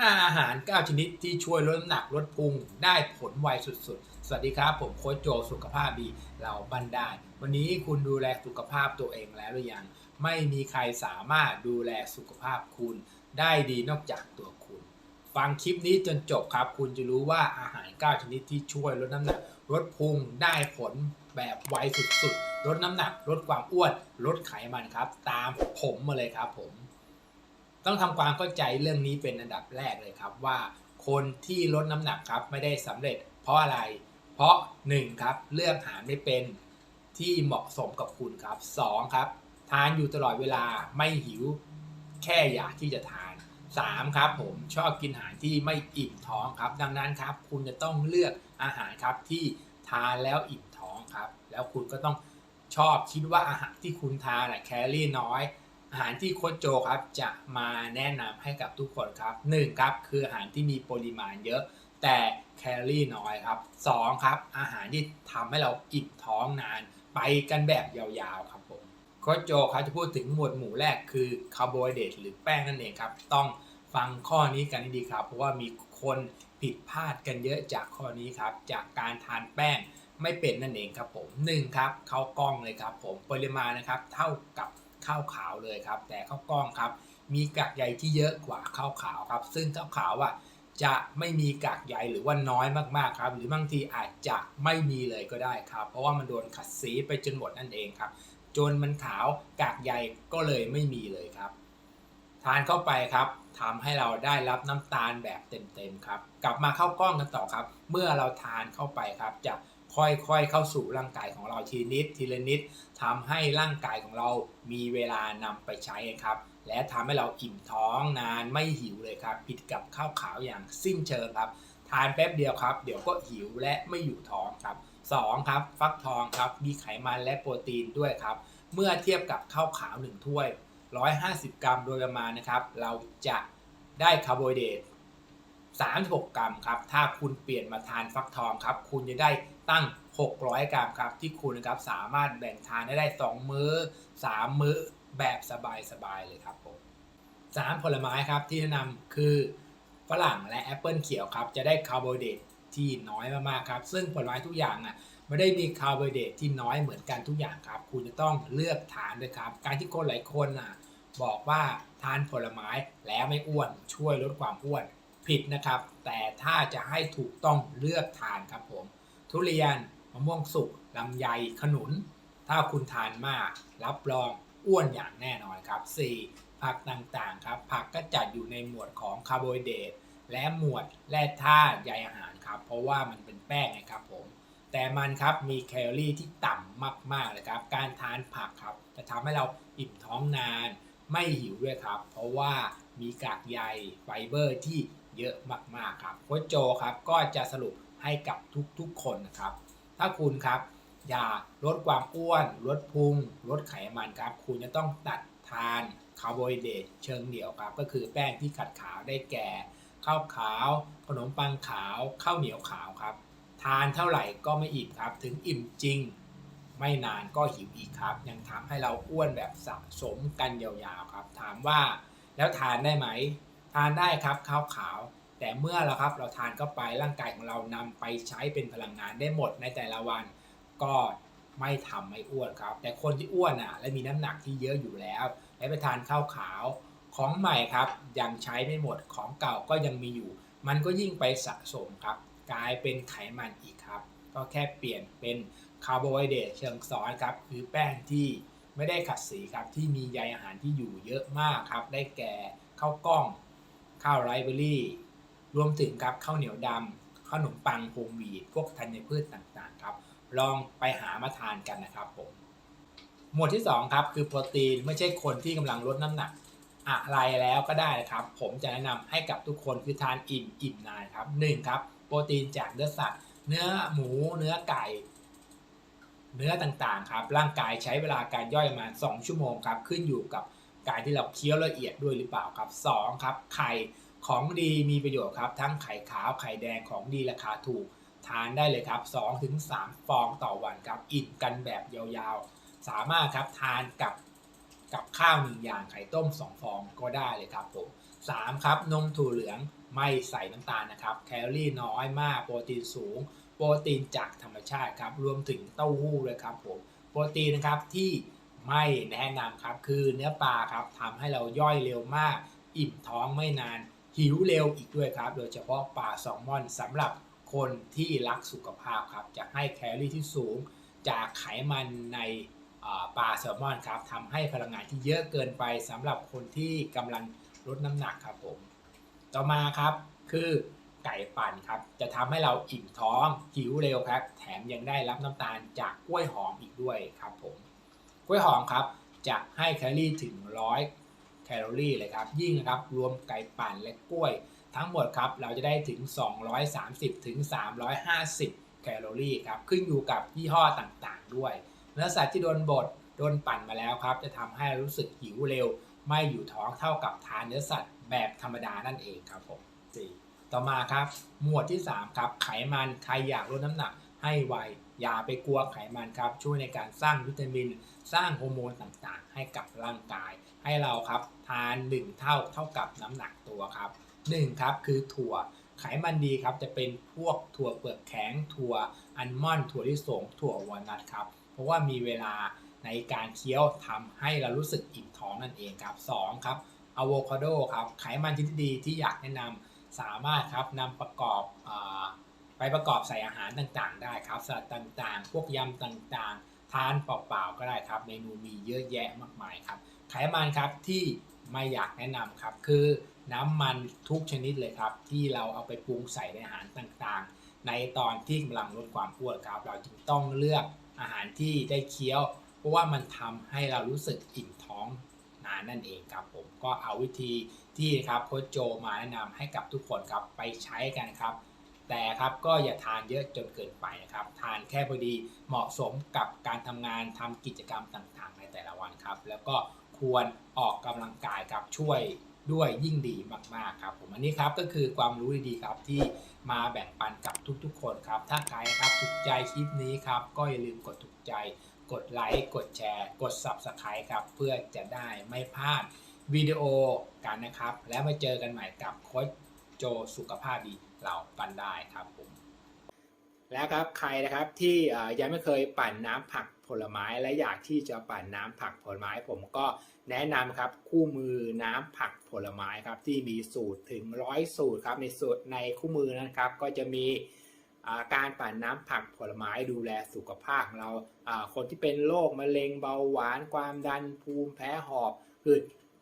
5 อาหาร 9 ชนิดที่ช่วยลดน้ำหนักลดพุงได้ผลไวสุดๆ สวัสดีครับ ผมโค้ชโจสุขภาพดีเราบันได้ วันนี้คุณดูแลสุขภาพตัวเองแล้วหรือยัง ไม่มีใครสามารถดูแลสุขภาพคุณได้ดีนอกจากตัวคุณ ฟังคลิปนี้จนจบครับ คุณจะรู้ว่าอาหาร 9 ชนิดที่ช่วยลดน้ำหนักลดพุงได้ผลแบบไวสุดๆ ลดน้ำหนัก ลดความอ้วน ลดไขมันครับ ตามผมมาเลยครับผม ต้องทำความเข้าใจเรื่องนี้เป็นอันดับแรกเลยครับว่า คนที่ลดน้ำหนักครับไม่ได้สำเร็จ เพราะอะไร เพราะ1ครับเลือกอาหารไม่เป็นที่เหมาะสมกับคุณครับ2ครับทานอยู่ตลอดเวลาไม่หิวแค่อยากที่จะทาน 3 ครับผมชอบกินอาหารที่ไม่อิ่มท้องครับ ดังนั้นครับ คุณจะต้องเลือกอาหารครับที่ทานแล้วอิ่มท้องครับ แล้วคุณก็ต้องชอบคิดว่าอาหารที่คุณทานแคลอรี่น้อย อาหารที่โค้ชโจครับจะมาแนะนำให้กับทุกคนครับ1ครับคืออาหารที่มีปริมาณเยอะ แต่แคลอรี่น้อยครับ2ครับอาหารที่ทำให้เราอิ่มท้องนานไปกันแบบยาวๆครับผมโค้ชโจครับจะพูดถึงหมวดหมู่แรกคือคาร์โบไฮเดรตหรือแป้งนั่นเองครับ ต้องฟังข้อนี้กันให้ดีครับ เพราะว่ามีคนผิดพลาดกันเยอะจากข้อนี้ครับ จากการทานแป้งไม่เป็นนั่นเองครับผม1ครับเข้ากล้องเลยครับผมปริมาณนะครับ เท่ากับ ข้าวขาวเลยครับ แต่ข้าวกล้องครับ มีกากใยที่เยอะกว่าข้าวขาวครับ ซึ่งข้าวขาวอะจะไม่มีกากใยหรือว่าน้อยมากๆครับ หรือบางทีอาจจะไม่มีเลยก็ได้ครับ เพราะว่ามันโดนขัดสีไปจนหมดนั่นเองครับ จนมันขาวกากใยก็เลยไม่มีเลยครับ ทานเข้าไปครับทำให้เราได้รับน้ำตาลแบบเต็มๆครับ กลับมาเข้ากล้องกันต่อครับ เมื่อเราทานเข้าไปครับจะ ค่อยๆเข้าสู่ร่างกายของเราทีนิดทีละนิดทำให้ร่างกายของเรามีเวลานำไปใช้ครับ และทำให้เราอิ่มท้องนานไม่หิวเลยครับ ผิดกับข้าวขาวอย่างสิ้นเชิงครับ ทานแป๊บเดียวครับ เดี๋ยวก็หิวและไม่อยู่ท้องครับ 2 ครับฟักทองครับมีไขมันและโปรตีนด้วยครับ เมื่อเทียบกับข้าวขาว 1 ถ้วย 150 กรัมโดยประมาณนะครับ เราจะได้คาร์โบไฮเดรต36 กรัมครับ ถ้าคุณเปลี่ยนมาทานฟักทองครับ คุณจะได้ ตั้ง 600 กรัมครับ ที่คุณนะครับสามารถแบ่งทานได้ได้ 2 มื้อ 3 มื้อแบบสบายๆเลยครับผมสามผลไม้ครับที่แนะนำคือฝรั่งและแอปเปิลเขียวครับจะได้คาร์โบไฮเดรตที่น้อยมากๆครับซึ่งผลไม้ทุกอย่างอะไม่ได้มีคาร์โบไฮเดรตที่น้อยเหมือนกันทุกอย่างครับ คุณจะต้องเลือกทานด้วยครับ การที่คนหลายคนอะบอกว่าทานผลไม้แล้วไม่อ้วนช่วยลดความอ้วนผิดนะครับ แต่ถ้าจะให้ถูกต้องเลือกทานครับผม ทุเรียนมะม่วงสุกลำไยขนุน ถ้าคุณทานมาก รับรองอ้วนอย่างแน่นอนครับ 4. ผักต่างๆครับ ผักก็จัดอยู่ในหมวดของคาร์โบไฮเดรตและหมวดแร่ธาตุใยอาหารครับ เพราะว่ามันเป็นแป้งไงครับผม แต่มันครับมีแคลอรี่ที่ต่ำมากๆเลยครับ การทานผักครับ จะทำให้เราอิ่มท้องนาน ไม่หิวด้วยครับ เพราะว่ามีกากใยไฟเบอร์ที่เยอะมากๆครับโค้ชโจครับก็จะสรุป ให้กับทุกๆคนนะครับ ถ้าคุณครับอยากลดความอ้วน ลดพุง ลดไขมันครับ คุณจะต้องตัดทานคาร์โบไฮเดรตเชิงเดี่ยวครับ ก็คือแป้งที่ขัดขาวได้แก่ข้าวขาว ขนมปังขาว ข้าวเหนียวขาวครับ ทานเท่าไหร่ก็ไม่อิ่มครับ ถึงอิ่มจริง ไม่นานก็หิวอีกครับ ยังทำให้เราอ้วนแบบสะสมกันยาวๆครับ ถามว่าแล้วทานได้ไหม ทานได้ครับข้าวขาว แต่เมื่อเราครับเราทานเข้าไปร่างกายของเรานำไปใช้เป็นพลังงานได้หมดในแต่ละวัน ก็ไม่ทำไม่อ้วนครับ แต่คนที่อ้วนอะและมีน้ำหนักที่เยอะอยู่แล้ว และไปทานข้าวขาวของใหม่ครับ ยังใช้ไม่หมดของเก่าก็ยังมีอยู่ มันก็ยิ่งไปสะสมครับ กลายเป็นไขมันอีกครับ ก็แค่เปลี่ยนเป็นคาร์โบไฮเดรตเชิงซ้อนครับ คือแป้งที่ไม่ได้ขัดสีครับ ที่มีใยอาหารที่อยู่เยอะมากครับ ได้แก่ข้าวกล้อง ข้าวไรเบอรี่ รวมถึงครับข้าวเหนียวดำขนมปังโฮมวีดพวกธัญพืชต่างๆครับ ลองไปหามาทานกันนะครับผมหมวดที่2ครับคือโปรตีนไม่ใช่คนที่กำลังลดน้ำหนักอะไรแล้วก็ได้นะครับ ผมจะแนะนำให้กับทุกคนคือทานอิ่มอิ่มนานครับหนึ่งครับโปรตีนจากเนื้อสัตว์ เนื้อหมู เนื้อไก่ เนื้อต่างๆครับ ร่างกายใช้เวลาการย่อยมา 2 ชั่วโมงครับ ขึ้นอยู่กับการที่เราเคี้ยวละเอียดด้วยหรือเปล่าครับ2ครับไข่ ของดีมีประโยชน์ครับ ทั้งไข่ขาวไข่แดงของดีราคาถูก ทานได้เลยครับ2ถึง3ฟองต่อวันครับอิ่มกันแบบยาวๆ สามารถครับทานกับกับข้าวหนึ่งอย่างไข่ต้ม 2 ฟองก็ได้เลยครับผม3ครับนมถั่วเหลืองไม่ใส่น้ำตาลนะครับ แคลอรี่น้อยมากโปรตีนสูง โปรตีนจากธรรมชาติครับ รวมถึงเต้าหู้เลยครับผมโปรตีนนะครับที่ไม่แนะนำครับคือเนื้อปลาครับทำให้เราย่อยเร็วมาก อิ่มท้องไม่นาน หิวเร็วอีกด้วยครับ โดยเฉพาะปลาแซลมอนสำหรับคนที่รักสุขภาพครับ จะให้แคลอรี่ที่สูง จากไขมันในปลาแซลมอนครับทำให้พลังงานที่เยอะเกินไปสำหรับคนที่กำลังลดน้ำหนักครับผม ต่อมาครับคือไก่ปั่นครับ จะทำให้เราอิ่มท้องหิวเร็วครับ แถมยังได้รับน้ำตาลจากกล้วยหอมอีกด้วยครับผม กล้วยหอมครับจะให้แคลอรี่ถึง100 ลอรี่เลยครับ ยิ่งนะครับรวมไก่ปั่นและกล้วย ทั้งหมดครับเราจะได้ถึง 230ถึง350 แคลอรี่ครับขึ้นอยู่กับยี่ห้อต่างๆ ด้วย เนื้อสัตว์ที่โดนบดโดนปั่นมาแล้วครับ จะทำให้รู้สึกหิวเร็ว ไม่อยู่ท้องเท่ากับทานเนื้อสัตว์แบบธรรมดานั่นเองครับผมต่อมาครับ หมวดที่ 3 ครับ ไขมัน ใครอยากลดน้ำหนัก ให้ไว อย่าไปกลัวไขมันครับ ช่วยในการสร้างวิตามิน สร้างฮอร์โมนต่างๆ ให้กับร่างกาย ให้เราครับทาน 1 เท่าเท่ากับน้ำหนักตัวครับ1ครับคือถั่วไขมันดีครับจะเป็นพวกถั่วเปลือกแข็งถั่วอัลมอนด์ถั่วลิสงถั่ววอลนัทครับ เพราะว่ามีเวลาในการเคี้ยวทำให้เรารู้สึกอิ่มท้องนั่นเองครับ2ครับอะโวคาโดครับไขมันชนิดดีที่อยากแนะนำสามารถครับนำประกอบอ ไปประกอบใส่อาหารต่างๆ ได้ครับสลัดต่างๆ พวกยำต่างๆ ทานเปล่าๆก็ได้ครับ เมนูมีเยอะแยะมากมายครับไขมันครับที่ไม่อยากแนะนำครับ คือน้ำมันทุกชนิดเลยครับ ที่เราเอาไปปรุงใส่ในอาหารต่างๆ ในตอนที่กำลังลดความอ้วนครับ เราจึงต้องเลือกอาหารที่ได้เคี้ยว เพราะว่ามันทำให้เรารู้สึกอิ่มท้องนานนั่นเองครับผมก็เอาวิธีที่ครับโค้ชโจมาแนะนำให้กับทุกคนครับไปใช้กันครับ แต่ครับก็อย่าทานเยอะจนเกินไปนะครับ ทานแค่พอดีเหมาะสมกับการทำงานทำกิจกรรมต่างๆ ในแต่ละวันครับ แล้วก็ควรออกกำลังกายครับช่วยด้วยยิ่งดีมากๆครับผมอันนี้ครับก็คือความรู้ดีๆครับที่มาแบ่งปันกับทุกๆ คนครับ ถ้าใครครับถูกใจคลิปนี้ครับก็อย่าลืมกดถูกใจ กดไลค์กดแชร์ กด Subscribe ครับเพื่อจะได้ไม่พลาดวิดีโอกันนะครับ แล้วมาเจอกันใหม่กับโค้ชโจสุขภาพดี เราปันได้ครับผม แล้วครับใครนะครับที่ยังไม่เคยปั่นน้ำผักผลไม้และอยากที่จะปั่นน้ำผักผลไม้ ผมก็แนะนำครับคู่มือน้ำผักผลไม้ครับที่มีสูตรถึงร้อยสูตรครับในสูตรในคู่มือนะครับ ก็จะมีาการปั่นน้ำผักผลไม้ดูแลสุขภาพของเราาคนที่เป็นโรคมะเร็งเบาหวานความดันภูมิแพ้หอบคือ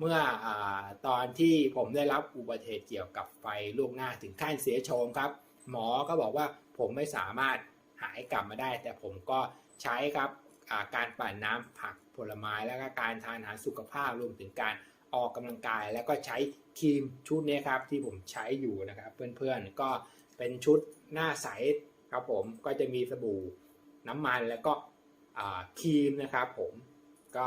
เมื่ออตอนที่ผมได้รับอุบัติเหตุเกี่ยวกับไฟลูกหน้าถึงขั้นเสียโฉมครับ หมอก็บอกว่าผมไม่สามารถหายกลับมาได้ แต่ผมก็ใช้ครับาการปั่นน้ำผักผลไม้แล้วก็การทานอาหารสุขภาพรวมถึงการออกกำลังกาย แล้วก็ใช้ครีมชุดนี้ครับที่ผมใช้อยู่นะครับเพื่อนๆก็เป็นชุดหน้าใสครับผมก็จะมีสบู่น้ำมันแล้วก็ครีมนะครับผมก็